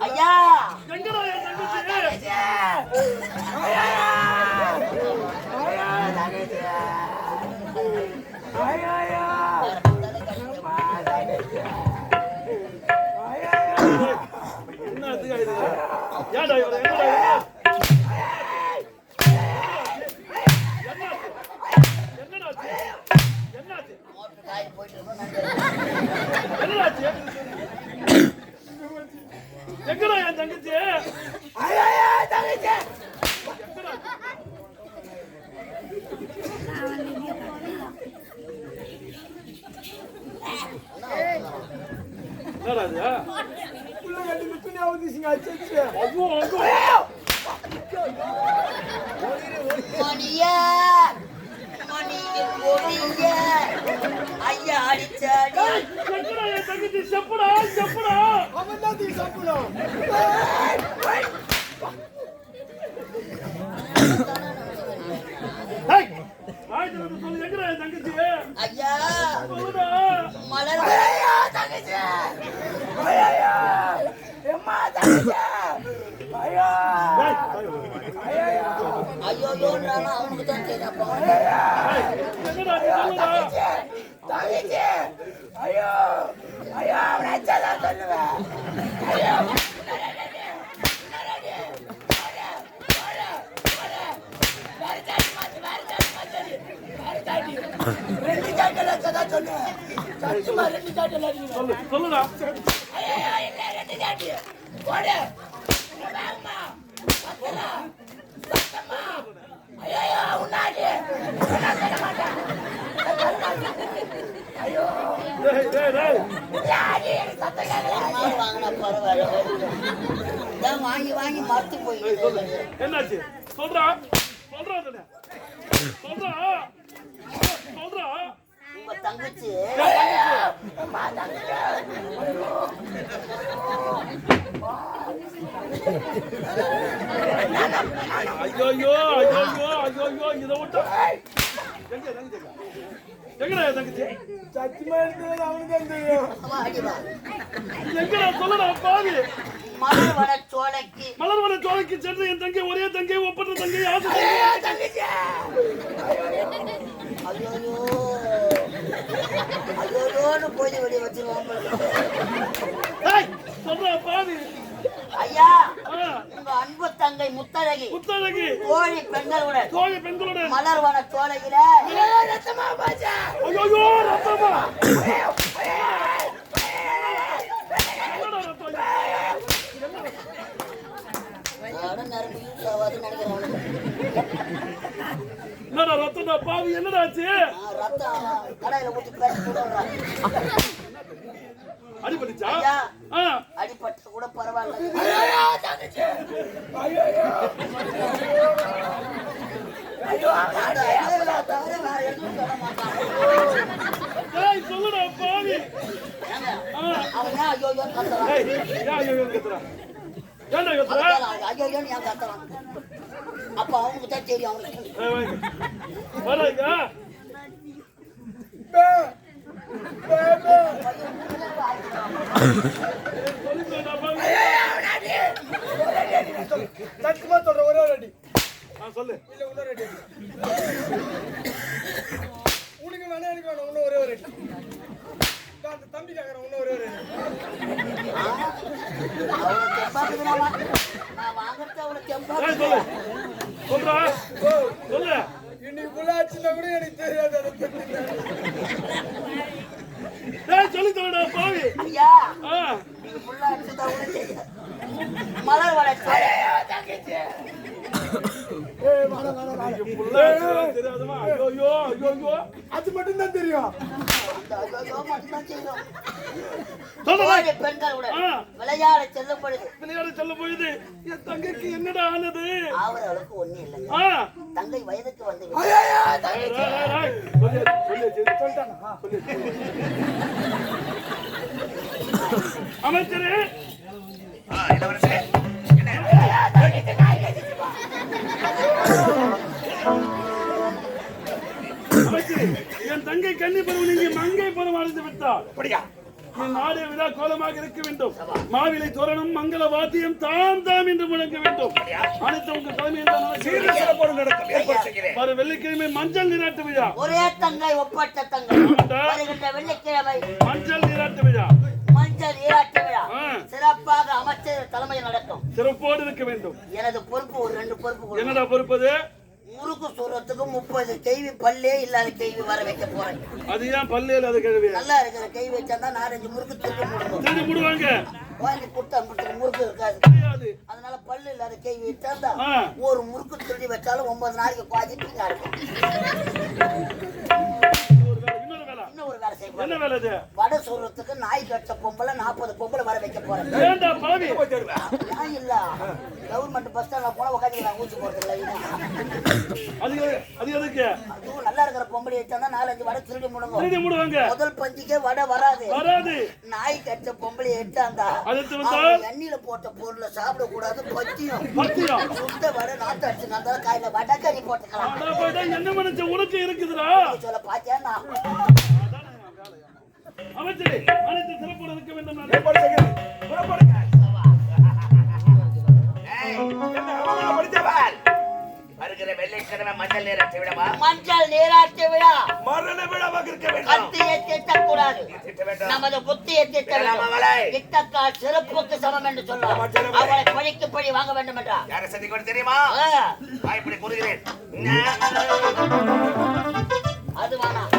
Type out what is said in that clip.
ஐயா என்னடா தங்கச்சி செப்புடா செப்புடா ஏய், வாய் திறந்து சொல்லு, தங்கச்சி. ஐயா மலர் ஏய், ஐயோ யோன்றானா அவனுக்கு சொல்லுடா. சொல்லு சொல்லுடா டேய் டேய் டேய் மாடு வாங்கினா பரவாயில்ல இதான் வாங்கி வாங்கி மறுத்து ஏய், என்னாச்சு? சொல்றா. சொல்றா சொல்றா. சொல்றா. உங்க தங்கச்சி ஐயோ ஐயோ ஐயோ ஐயோ ஐயோ இதை விட்டா. எங்க தங்கச்சி எங்கடா என் தங்கச்சி? அவன் அடிவா எங்கடா சொல்லுடா பாவி. மலர் வர சோலைக்கு மலர்வன சோலைக்கு சென்று என் தங்கை ஒரே தங்கை ஒப்பற்ற தங்கை ஆசை தங்கை. ஐயோ ஐயோன்னு போய் வெளியே வச்சிருவான் ஏய், சொல்றா பாவி. ஐயா ஆ, உங்க அன்பு தங்கை முத்தழகி. புத்தழகி கோழி பெண்களுடன். கோழி பெண்களோட மலர்வன சோலையில. ஐயோ ஐயோ ரத்தமா என்னடா ரத்தம் நானும் நரம்பு யூஸ் ஆகாதுன்னு நினைக்கிறேன் அவனுக்கு. என்னடா ரத்தம்டா பாவி என்னடா ஆச்சு ரத்தம் கடையில ஊத்தி பேசி கூட. அடிபட்டுச்சா பரவாயில்ல ஏய் சொல்லுடா பாவி. அவன் ஏன் ஐயோயோன்னு கத்துறான்? ஏய் ஏன் ஐயோ ஐயோ கத்துறா ஏன்டா கத்துறா அதுக்கு அவன் ஐயோயோன்னு ஏன் கத்துறான்? அப்ப அவனுக்கு தான் தெரியும் அவனுக்கு வராங்க சத்தியமா சொல்றேன் ஒரே ஒரு அடி. சொல்லு. இல்ல இன்னொரு அடி உனக்கு வேணா எனக்கு வேணும் இன்னும் ஒரே ஒரு அடி நான் அந்த தம்பி கேக்குறேன் அவனுக்கு தெம்பாக்குதுன்னா வா. நான் வாங்குறது தெம்பாக்குது. சொல்றா சொல்லு இன்னைக்கு புள்ளாச்சுன்னா கூட எனக்கு தெரியாது அதை பத்தி. ஏய் சொல்லி தரடா பாவி ஐயா ஆ நீங்க புள்ள அடிச்சுட்டா கூட தெரியும். மலர் வர சோலை. ஏய், வாடா, வாடா, வாடா. புள்ள தெரியாதமா ஐயோ ஐயோ ஐயோ ஐயோ அது மட்டும் தான் தெரியும் அந்த ஐயோயோ மட்டும்தான் தெரியும். சொல்லுடா கோழி பெண்களுடன். விளையாட செல்லப்படுது விளையாட சொல்ல போயுது என் தங்கைக்கு என்னடா ஆனது? அவர்களுக்கு ஒண்ணு இல்லை தங்கை வயதுக்கு வந்து. சொல்லு, சொல்லு, சொல்லு. அமைச்சரே என் தங்கை கன்னி பருவம் நீங்கி மங்கை பருவம் அடைந்து விட்டார். அப்படியா? நாடே விழா கோலமாக இருக்க வேண்டும். மாவிலை தோரணம் மங்கள வாத்தியம் தாம் தாம் என்று முழங்க வேண்டும். அனைத்து உங்கள் தலைமையில் வரும் வெள்ளிக்கிழமை மஞ்சள் நீராட்டு விழா. ஒரே தங்கை ஒப்பற்ற தங்கை. வெள்ளிக்கிழமை மஞ்சள் நீராட்டு விழா. மஞ்சள் நீராட்டு விழா. சிறப்பாக அமைச்சர் தலைமையில் நடக்கும். சிறப்போடு இருக்க வேண்டும். எனது பொறுப்பு ஒரு ரெண்டு பொறுப்பு. என்னடா பொறுப்பது முறுக்கு சூரத்துக்கு முப்பது கேள்வி பல்லே இல்லாத கேள்வி வர வைக்க போறேன். அது ஏன் பல்லையில் அது கழுவி நல்லா இருக்கிற கை வச்சா தான் நாலஞ்சு முறுக்கு திருப்பி முடியும் திருடி மூடுவாங்க வாங்கி கொடுத்தா மட்டும் முறுக்கு இருக்காது. அதனால பல்லு இல்லாத கை வச்சா. ஒரு முறுக்கு திருடி வச்சாலும் ஒன்பது நாளைக்கு பீங்கா இருக்கும். என்ன வேலை இது? வடை சூரத்துக்கு நாய் கட்ட பொம்பளை நாற்பது பொம்பளை வர வைக்க போறேன். ஏண்டா பாவி நான் இல்ல. கவர்மெண்ட் பஸ் ஸ்டாண்ட்ல போனா உட்காந்து ஊசி போறது இல்லை அது அது எதுக்கு? அதுவும் நல்லா இருக்கிற பொம்பளை தான் நாலஞ்சு வடை திருடி முடுங்கும். திருடி மூடுவாங்க. முதல் பஞ்சுக்கே வடை வராது. வராது. நாய் கட்ட பொம்பளை எடுத்தாந்தா அடுத்து வந்தா? எண்ணெயில போட்ட பொருளை சாப்பிட கூடாது பத்தியம். பத்தியம். சுத்த வடை நாட்டு அடிச்சு நான் காயில வடக்கறி போட்டுக்கலாம். அடா போயிட்டா என்ன மனுச்ச உனக்கு இருக்குதுடா? சொல்ல பாத்தியா நான் அமைச்சரே அனைத்து சிறப்போடு இருக்க வேண்டும் நான். ஏற்பாடு செய்கிறேன். புறப்படுங்க. என்ன அவங்கள படித்தவர் வருகிற வெள்ளிக்கிழமை மஞ்சள் நீராட்டு விழா மரண விழாவாக இருக்க வேண்டும்? கத்தியை திட்டக்கூடாது திட்ட வேண்டாம். நமது புத்தியை திட்ட வேண்டும். சிறப்புக்கு சமம் என்று சொல்லலாம். அவளை பழிக்கு பழி வாங்க வேண்டும் என்றா. யாரை சந்திக்கணும் தெரியுமா? இப்படி கூறுகிறேன். அது வேணாம்.